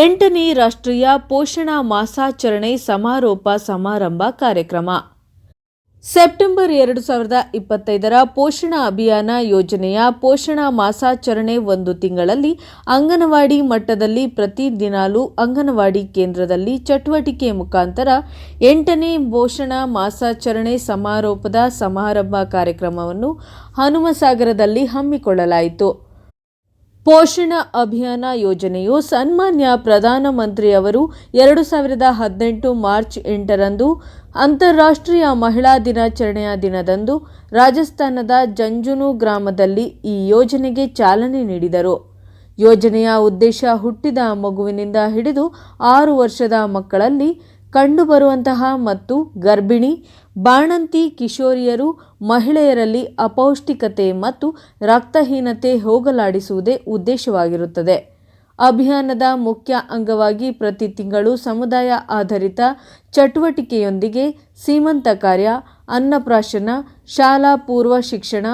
ಎಂಟನೇ ರಾಷ್ಟ್ರೀಯ ಪೋಷಣಾ ಮಾಸಾಚರಣೆ ಸಮಾರೋಪ ಸಮಾರಂಭ ಕಾರ್ಯಕ್ರಮ. ಸೆಪ್ಟೆಂಬರ್ ಎರಡು ಸಾವಿರದ ಇಪ್ಪತ್ತೈದರ ಪೋಷಣ ಅಭಿಯಾನ ಯೋಜನೆಯ ಪೋಷಣಾ ಮಾಸಾಚರಣೆ ಒಂದು ತಿಂಗಳಲ್ಲಿ ಅಂಗನವಾಡಿ ಮಟ್ಟದಲ್ಲಿ ಪ್ರತಿ ದಿನಾಲೂ ಅಂಗನವಾಡಿ ಕೇಂದ್ರದಲ್ಲಿ ಚಟುವಟಿಕೆ ಮುಖಾಂತರ ಎಂಟನೇ ಪೋಷಣಾ ಮಾಸಾಚರಣೆ ಸಮಾರೋಪದ ಸಮಾರಂಭ ಕಾರ್ಯಕ್ರಮವನ್ನು ಹನುಮಸಾಗರದಲ್ಲಿ ಹಮ್ಮಿಕೊಳ್ಳಲಾಯಿತು. ಪೋಷಣ ಅಭಿಯಾನ ಯೋಜನೆಯು ಸನ್ಮಾನ್ಯ ಪ್ರಧಾನಮಂತ್ರಿಯವರು ಎರಡು ಸಾವಿರದ ಹದಿನೆಂಟು ಮಾರ್ಚ್ ಎಂಟರಂದು ಅಂತಾರಾಷ್ಟ್ರೀಯ ಮಹಿಳಾ ದಿನಾಚರಣೆಯ ದಿನದಂದು ರಾಜಸ್ಥಾನದ ಜಂಜುನು ಗ್ರಾಮದಲ್ಲಿ ಈ ಯೋಜನೆಗೆ ಚಾಲನೆ ನೀಡಿದರು. ಯೋಜನೆಯ ಉದ್ದೇಶ ಹುಟ್ಟಿದ ಮಗುವಿನಿಂದ ಹಿಡಿದು ಆರು ವರ್ಷದ ಮಕ್ಕಳಲ್ಲಿ ಕಂಡುಬರುವಂತಹ ಮತ್ತು ಗರ್ಭಿಣಿ, ಬಾಣಂತಿ ಕಿಶೋರಿಯರು ಮಹಿಳೆಯರಲ್ಲಿ ಅಪೌಷ್ಟಿಕತೆ ಮತ್ತು ರಕ್ತಹೀನತೆ ಹೋಗಲಾಡಿಸುವುದೇ ಉದ್ದೇಶವಾಗಿರುತ್ತದೆ. ಅಭಿಯಾನದ ಮುಖ್ಯ ಅಂಗವಾಗಿ ಪ್ರತಿ ತಿಂಗಳು ಸಮುದಾಯ ಆಧಾರಿತ ಚಟುವಟಿಕೆಯೊಂದಿಗೆ ಸೀಮಂತ ಕಾರ್ಯ, ಅನ್ನಪ್ರಾಶನ, ಶಾಲಾ ಪೂರ್ವ ಶಿಕ್ಷಣ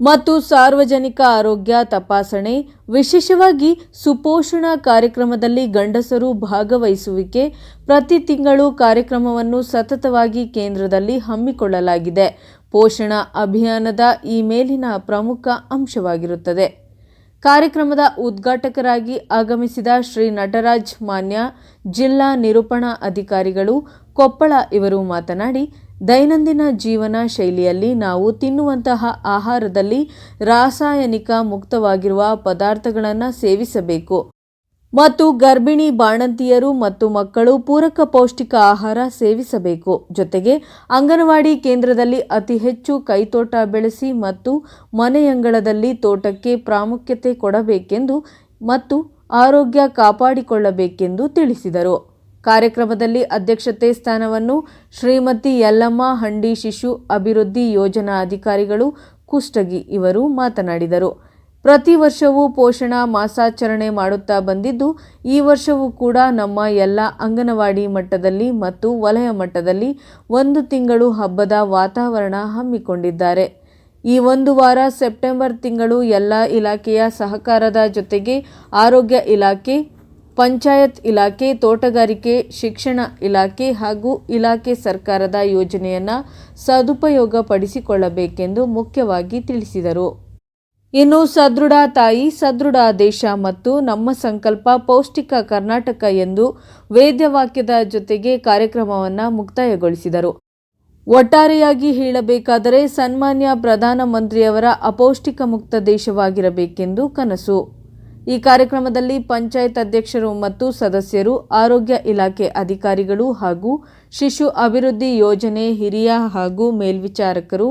ಮತ್ತು ಸಾರ್ವಜನಿಕ ಆರೋಗ್ಯ ತಪಾಸಣೆ, ವಿಶೇಷವಾಗಿ ಸುಪೋಷಣ ಕಾರ್ಯಕ್ರಮದಲ್ಲಿ ಗಂಡಸರು ಭಾಗವಹಿಸುವಿಕೆ, ಪ್ರತಿ ತಿಂಗಳು ಕಾರ್ಯಕ್ರಮವನ್ನು ಸತತವಾಗಿ ಕೇಂದ್ರದಲ್ಲಿ ಹಮ್ಮಿಕೊಳ್ಳಲಾಗಿದೆ. ಪೋಷಣ ಅಭಿಯಾನದ ಈ ಮೇಲಿನ ಪ್ರಮುಖ ಅಂಶವಾಗಿರುತ್ತದೆ. ಕಾರ್ಯಕ್ರಮದ ಉದ್ಘಾಟಕರಾಗಿ ಆಗಮಿಸಿದ ಶ್ರೀ ನಟರಾಜ್ ಮಾನ್ಯ, ಜಿಲ್ಲಾ ನಿರೂಪಣಾ ಅಧಿಕಾರಿಗಳು ಕೊಪ್ಪಳ ಇವರು ಮಾತನಾಡಿ ದೈನಂದಿನ ಜೀವನ ಶೈಲಿಯಲ್ಲಿ ನಾವು ತಿನ್ನುವಂತಹ ಆಹಾರದಲ್ಲಿ ರಾಸಾಯನಿಕ ಮುಕ್ತವಾಗಿರುವ ಪದಾರ್ಥಗಳನ್ನು ಸೇವಿಸಬೇಕು. ಮತ್ತು ಗರ್ಭಿಣಿ ಬಾಣಂತಿಯರು ಮತ್ತು ಮಕ್ಕಳು ಪೂರಕ ಪೌಷ್ಟಿಕ ಆಹಾರ ಸೇವಿಸಬೇಕು. ಜೊತೆಗೆ ಅಂಗನವಾಡಿ ಕೇಂದ್ರದಲ್ಲಿ ಅತಿ ಹೆಚ್ಚು ಕೈತೋಟ ಬೆಳೆಸಿ ಮತ್ತು ಮನೆಯಂಗಳದಲ್ಲಿ ತೋಟಕ್ಕೆ ಪ್ರಾಮುಖ್ಯತೆ ಕೊಡಬೇಕೆಂದು ಮತ್ತು ಆರೋಗ್ಯ ಕಾಪಾಡಿಕೊಳ್ಳಬೇಕೆಂದು ತಿಳಿಸಿದರು. ಕಾರ್ಯಕ್ರಮದಲ್ಲಿ ಅಧ್ಯಕ್ಷತೆ ಸ್ಥಾನವನ್ನು ಶ್ರೀಮತಿ ಯಲ್ಲಮ್ಮ ಹಂಡಿ ಶಿಶು ಅಭಿವೃದ್ಧಿ ಯೋಜನಾ ಅಧಿಕಾರಿಗಳು ಕುಷ್ಟಗಿ ಇವರು ಮಾತನಾಡಿದರು. ಪ್ರತಿ ವರ್ಷವೂ ಪೋಷಣಾ ಮಾಸಾಚರಣೆ ಮಾಡುತ್ತಾ ಬಂದಿದ್ದು, ಈ ವರ್ಷವೂ ಕೂಡ ನಮ್ಮ ಎಲ್ಲ ಅಂಗನವಾಡಿ ಮಟ್ಟದಲ್ಲಿ ಮತ್ತು ವಲಯ ಮಟ್ಟದಲ್ಲಿ ಒಂದು ತಿಂಗಳು ಹಬ್ಬದ ವಾತಾವರಣ ಹಮ್ಮಿಕೊಂಡಿದ್ದಾರೆ. ಈ ಒಂದು ವಾರ ಸೆಪ್ಟೆಂಬರ್ ತಿಂಗಳು ಎಲ್ಲ ಇಲಾಖೆಯ ಸಹಕಾರದ ಜೊತೆಗೆ ಆರೋಗ್ಯ ಇಲಾಖೆ ಪಂಚಾಯತ್ ಇಲಾಖೆ, ತೋಟಗಾರಿಕೆ, ಶಿಕ್ಷಣ ಇಲಾಖೆ ಹಾಗೂ ಇಲಾಖೆ ಸರ್ಕಾರದ ಯೋಜನೆಯನ್ನು ಸದುಪಯೋಗಪಡಿಸಿಕೊಳ್ಳಬೇಕೆಂದು ಮುಖ್ಯವಾಗಿ ತಿಳಿಸಿದರು. ಇನ್ನು ಸದೃಢ ತಾಯಿ, ಸದೃಢ ದೇಶ ಮತ್ತು ನಮ್ಮ ಸಂಕಲ್ಪ ಪೌಷ್ಟಿಕ ಕರ್ನಾಟಕ ಎಂದು ವೇದ್ಯವಾಕ್ಯದ ಜೊತೆಗೆ ಕಾರ್ಯಕ್ರಮವನ್ನು ಮುಕ್ತಾಯಗೊಳಿಸಿದರು. ಒಟ್ಟಾರೆಯಾಗಿ ಹೇಳಬೇಕಾದರೆ ಸನ್ಮಾನ್ಯ ಪ್ರಧಾನಮಂತ್ರಿಯವರ ಅಪೌಷ್ಟಿಕ ಮುಕ್ತ ದೇಶವಾಗಿರಬೇಕೆಂದು ಕನಸು. ಈ ಕಾರ್ಯಕ್ರಮದಲ್ಲಿ ಪಂಚಾಯತ್ ಅಧ್ಯಕ್ಷರು ಮತ್ತು ಸದಸ್ಯರು, ಆರೋಗ್ಯ ಇಲಾಖೆ ಅಧಿಕಾರಿಗಳು ಹಾಗೂ ಶಿಶು ಅಭಿವೃದ್ಧಿ ಯೋಜನೆ ಹಿರಿಯ ಹಾಗೂ ಮೇಲ್ವಿಚಾರಕರು,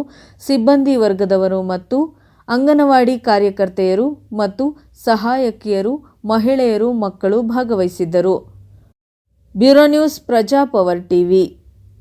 ಸಿಬ್ಬಂದಿ ವರ್ಗದವರು ಮತ್ತು ಅಂಗನವಾಡಿ ಕಾರ್ಯಕರ್ತೆಯರು ಮತ್ತು ಸಹಾಯಕಿಯರು, ಮಹಿಳೆಯರು, ಮಕ್ಕಳು ಭಾಗವಹಿಸಿದ್ದರು. Bureau news Prajapower TV.